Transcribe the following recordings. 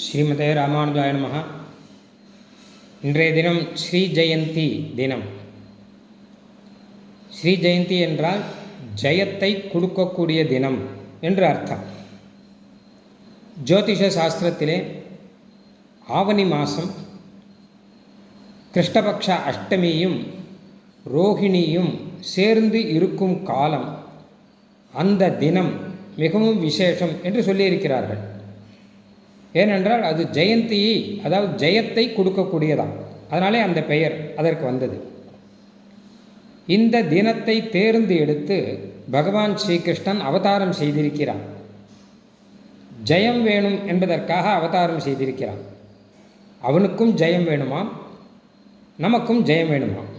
ஸ்ரீமதே ராமானுஜாய நமஹ. இன்றைய தினம் ஸ்ரீ ஜெயந்தி தினம். ஸ்ரீ ஜெயந்தி என்றால் ஜெயத்தை கொடுக்கக்கூடிய தினம் என்று அர்த்தம். ஜோதிஷ சாஸ்திரத்திலே ஆவணி மாதம் கிருஷ்ணபக்ஷ அஷ்டமியும் ரோஹிணியும் சேர்ந்து இருக்கும் காலம் அந்த தினம் மிகவும் விசேஷம் என்று சொல்லியிருக்கிறார்கள். ஏனென்றால் அது ஜெயந்தியை அதாவது ஜெயத்தை கொடுக்கக்கூடியதாம். அதனாலே அந்த பெயர் அதற்கு வந்தது. இந்த தினத்தை தேர்ந்து எடுத்து பகவான் ஸ்ரீகிருஷ்ணன் அவதாரம் செய்திருக்கிறான். ஜெயம் வேணும் என்பதற்காக அவதாரம் செய்திருக்கிறான். அவனுக்கும் ஜெயம் வேணுமாம் நமக்கும் ஜெயம் வேணுமாம்.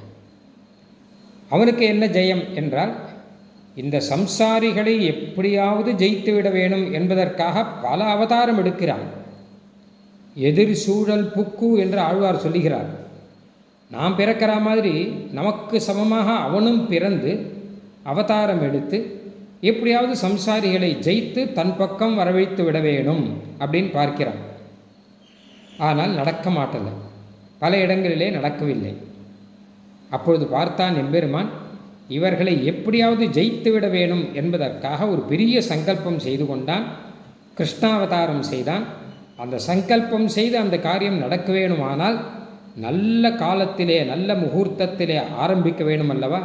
அவனுக்கு என்ன ஜெயம் என்றால் இந்த சம்சாரிகளை எப்படியாவது ஜெயித்து விட வேணும் என்பதற்காக பல அவதாரம் எடுக்கிறான். எதிர் சூழல் புக்கு என்று ஆழ்வார் சொல்லுகிறார். நாம் பிறக்கிற மாதிரி நமக்கு சமமாக அவனும் பிறந்து அவதாரம் எடுத்து எப்படியாவது சம்சாரிகளை ஜெயித்து தன் பக்கம் வரவழைத்து விட வேணும் அப்படின்னு பார்க்கிறான். ஆனால் நடக்க மாட்டலை பல இடங்களிலே நடக்கவில்லை. அப்பொழுது பார்த்தான் எம்பெருமான் இவர்களை எப்படியாவது ஜெயித்து விட வேணும் என்பதற்காக ஒரு பெரிய சங்கல்பம் செய்து கொண்டான் கிருஷ்ணாவதாரம் செய்தான். அந்த சங்கல்பம் செய்து அந்த காரியம் நடக்க வேணுமானால் நல்ல காலத்திலே நல்ல முகூர்த்தத்திலே ஆரம்பிக்க வேணும் அல்லவா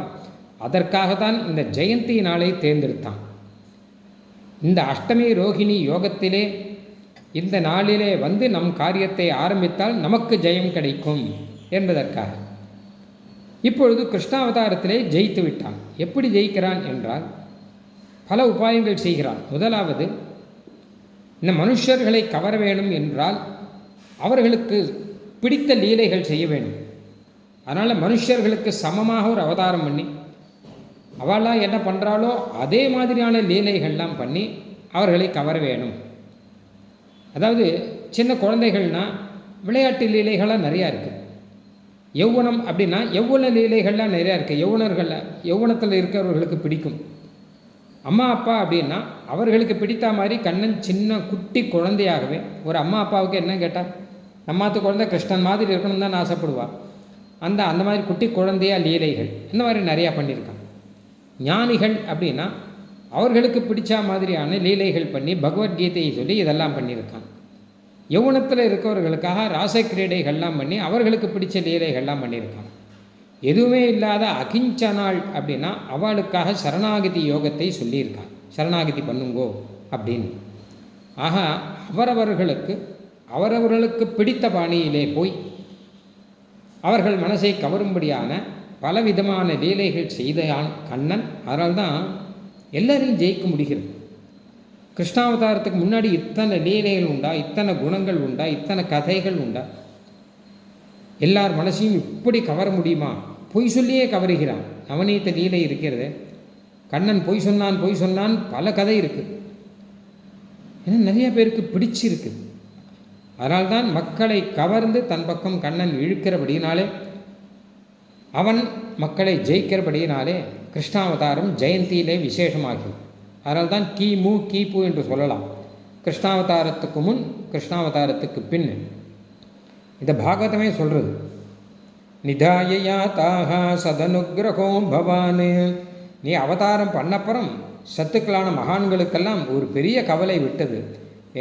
அதற்காகத்தான் இந்த ஜெயந்தி நாளை தேர்ந்தெடுத்தான். இந்த அஷ்டமி ரோகிணி யோகத்திலே இந்த நாளிலே வந்து நம் காரியத்தை ஆரம்பித்தால் நமக்கு ஜெயம் கிடைக்கும் என்பதற்காக. இப்பொழுது கிருஷ்ணாவதாரத்திலே ஜெயித்து விட்டான். எப்படி ஜெயிக்கிறான் என்றால் பல உபாயங்கள் செய்கிறான். முதலாவது இந்த மனுஷர்களை கவர வேணும் என்றால் அவர்களுக்கு பிடித்த லீலைகள் செய்ய வேண்டும். அதனால் மனுஷர்களுக்கு சமமாக ஒரு அவதாரம் பண்ணி அவளாம் என்ன பண்ணுறாளோ அதே மாதிரியான லீலைகள்லாம் பண்ணி அவர்களை கவர வேணும். அதாவது சின்ன குழந்தைகள்னால் விளையாட்டு லீலைகளாக நிறையா இருக்குது யௌவனம் அப்படின்னா யௌவன லீலைகள்லாம் நிறையா இருக்குது யௌவனர்களில் யௌவனத்தில் இருக்கிறவர்களுக்கு பிடிக்கும். அம்மா அப்பா அப்படின்னா அவர்களுக்கு பிடித்த மாதிரி கண்ணன் சின்ன குட்டி குழந்தையாகவே ஒரு அம்மா அப்பாவுக்கு என்ன கேட்டால் நம்மாத்து குழந்தை கிருஷ்ணன் மாதிரி இருக்கணும் தான் ஆசைப்படுவா. அந்த அந்த மாதிரி குட்டி குழந்தையா லீலைகள் இந்த மாதிரி நிறையா பண்ணியிருக்கான். ஞானிகள் அப்படின்னா அவர்களுக்கு பிடிச்ச மாதிரியான லீலைகள் பண்ணி பகவத்கீதையை சொல்லி இதெல்லாம் பண்ணியிருக்கான். யௌவனத்தில் இருக்கவர்களுக்காக ராச கிரீடைகள்லாம் பண்ணி அவர்களுக்கு பிடிச்ச லீலைகள்லாம் பண்ணியிருக்கான். எதுவுமே இல்லாத அகிஞ்சனாள் அப்படின்னா அவளுக்காக சரணாகதி யோகத்தை சொல்லியிருக்கான். சரணாகதி பண்ணுங்கோ அப்படின்னு. ஆக அவரவர்களுக்கு அவரவர்களுக்கு பிடித்த பாணியிலே போய் அவர்கள் மனசை கவரும்படியான பலவிதமான லீலைகள் செய்தான் கண்ணன் அதனால் தான் எல்லாரையும் ஜெயிக்க முடிகிறது. கிருஷ்ணாவதாரத்துக்கு முன்னாடி இத்தனை லீலைகள் உண்டா? இத்தனை குணங்கள் உண்டா? இத்தனை கதைகள் உண்டா? எல்லார் மனசையும் இப்படி கவர முடியுமா? பொய் சொல்லியே கவருகிறான். நவநீத லீலை இருக்கிறது. கண்ணன் பொய் சொன்னான் பொய் சொன்னான் பல கதை இருக்குது ஏன்னா நிறைய பேருக்கு பிடிச்சிருக்கு. அதனால்தான் மக்களை கவர்ந்து தன் பக்கம் கண்ணன் இழுக்கிறபடியினாலே அவன் மக்களை ஜெயிக்கிறபடியினாலே கிருஷ்ணாவதாரம் ஜெயந்தியிலே விசேஷமாகும் அதனால்தான் கிமு கிபு என்று சொல்லலாம். கிருஷ்ணாவதாரத்துக்கு முன் கிருஷ்ணாவதாரத்துக்கு பின். இதை பாகவதமே சொல்கிறது நிதாயா தாகா சதனுகிரகோ பவான். நீ அவதாரம் பண்ணப்புறம் சத்துக்களான மகான்களுக்கெல்லாம் ஒரு பெரிய கவலை விட்டது.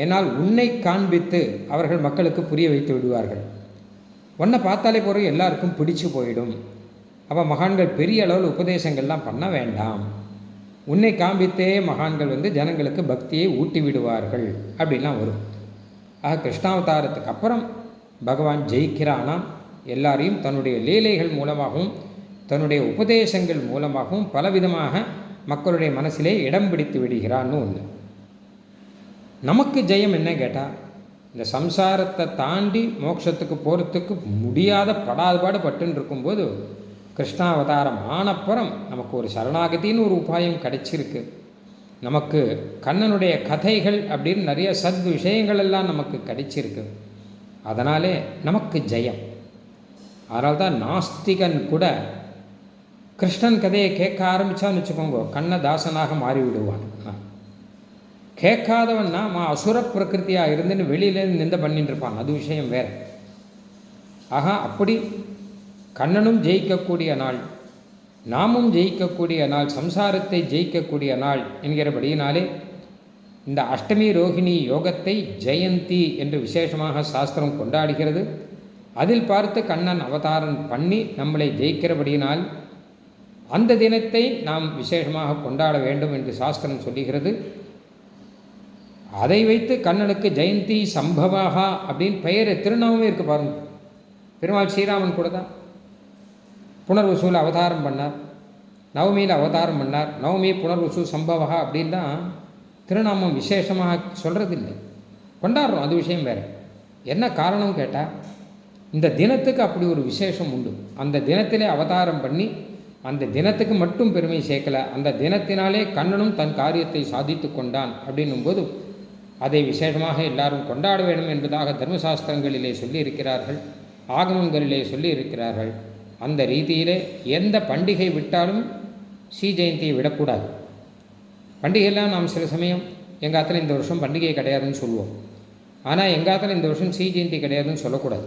ஏனால் உன்னை காண்பித்து அவர்கள் மக்களுக்கு புரிய வைத்து விடுவார்கள். உன்னை பார்த்தாலே போகிற எல்லாருக்கும் பிடிச்சு போயிடும். அப்போ மகான்கள் பெரிய அளவில் உபதேசங்கள்லாம் பண்ண வேண்டாம். உன்னை காண்பித்தே மகான்கள் வந்து ஜனங்களுக்கு பக்தியை ஊட்டி விடுவார்கள் அப்படின்லாம் வரும். ஆக கிருஷ்ணாவதாரத்துக்கு அப்புறம் பகவான் ஜெயிக்கிறானாம். எல்லாரையும் தன்னுடைய லீலைகள் மூலமாகவும் தன்னுடைய உபதேசங்கள் மூலமாகவும் பலவிதமாக மக்களுடைய மனசிலே இடம் பிடித்து விடுகிறான்னு ஒன்று நமக்கு ஜெயம் என்ன கேட்டால் இந்த சம்சாரத்தை தாண்டி மோட்சத்துக்கு போகிறதுக்கு முடியாத படாதுபாடு பட்டுன்னு இருக்கும்போது கிருஷ்ணாவதாரம் ஆனப்புறம் நமக்கு ஒரு சரணாகதின்னு ஒரு உபாயம் கிடைச்சிருக்கு. நமக்கு கண்ணனுடைய கதைகள் அப்படின்னு நிறைய சத் விஷயங்கள் எல்லாம் நமக்கு கிடைச்சிருக்கு. அதனாலே நமக்கு ஜெயம். அதனால தான் நாஸ்திகன் கூட கிருஷ்ணன் கதையை கேட்க ஆரம்பித்தான்னு வச்சுக்கோங்க. கண்ணதாசனாக மாறிவிடுவான். கேட்காதவன்னா மா அசுர பிரகிருத்தியாக இருந்துன்னு வெளியிலேருந்து நிந்த பண்ணிட்டு இருப்பான். அது விஷயம் வேற. ஆகா அப்படி கண்ணனும் ஜெயிக்கக்கூடிய நாள் நாமும் ஜெயிக்கக்கூடிய நாள் சம்சாரத்தை ஜெயிக்கக்கூடிய நாள் என்கிறபடியினாலே இந்த அஷ்டமி ரோஹிணி யோகத்தை ஜெயந்தி என்று விசேஷமாக சாஸ்திரம் கொண்டாடுகிறது. அதில் பார்த்து கண்ணன் அவதாரம் பண்ணி நம்மளை ஜெயிக்கிறபடியினால் அந்த தினத்தை நாம் விசேஷமாக கொண்டாட வேண்டும் என்று சாஸ்திரம் சொல்லுகிறது. அதை வைத்து கண்ணனுக்கு ஜெயந்தி சம்பவாகா அப்படின்னு பெயர் திருநாமமே இருக்கு பாருங்கள் பெருமாள் ஸ்ரீராமன் கூட தான். புனர்வசூல அவதாரம் பண்ணார். நவமியில் அவதாரம் பண்ணார். நவமி புனர்வசு சம்பவா அப்படின்னா திருநாமம் விசேஷமாக சொல்கிறதில்லை கொண்டாடுறோம். அது விஷயம் வேறு. என்ன காரணம் கேட்டால் இந்த தினத்துக்கு அப்படி ஒரு விசேஷம் உண்டு. அந்த தினத்திலே அவதாரம் பண்ணி அந்த தினத்துக்கு மட்டும் பெருமை சேர்க்கல. அந்த தினத்தினாலே கண்ணனும் தன் காரியத்தை சாதித்து கொண்டான் அப்படின்னும்போது அதை விசேஷமாக எல்லாரும் கொண்டாட வேண்டும் என்பதாக தர்மசாஸ்திரங்களிலே சொல்லி இருக்கிறார்கள் ஆகமங்களிலே சொல்லி இருக்கிறார்கள் அந்த ரீதியிலே எந்த பண்டிகை விட்டாலும் ஸ்ரீ ஜெயந்தியை விடக்கூடாது. பண்டிகையெல்லாம் நாம் சில சமயம் எங்கள் இந்த வருஷம் பண்டிகை கிடையாதுன்னு சொல்லுவோம். ஆனால் எங்கள் இந்த வருஷம் ஸ்ரீ ஜெயந்தி கிடையாதுன்னு சொல்லக்கூடாது.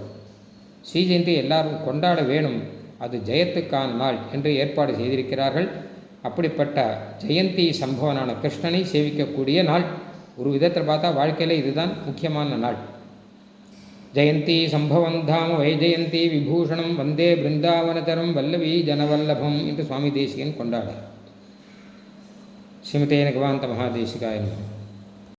ஸ்ரீ ஜெயந்தி எல்லாரும் கொண்டாட வேணும். அது ஜெயத்துக்கான நாள் என்று ஏற்பாடு செய்திருக்கிறார்கள். அப்படிப்பட்ட ஜெயந்தி சம்பவனான கிருஷ்ணனை சேவிக்கக்கூடிய நாள். ஒரு விதத்தில் பார்த்தா வாழ்க்கையில் இதுதான் முக்கியமான நாள். జయంతీ సంభవం ధామ వైజయంతి విభూషణం వందే బృందావనతరం వల్లవి జనవల్లభం ఇంటూ స్వామి దేశికన్ కొండాడారు కవాంత మహాదేశిక ఆయన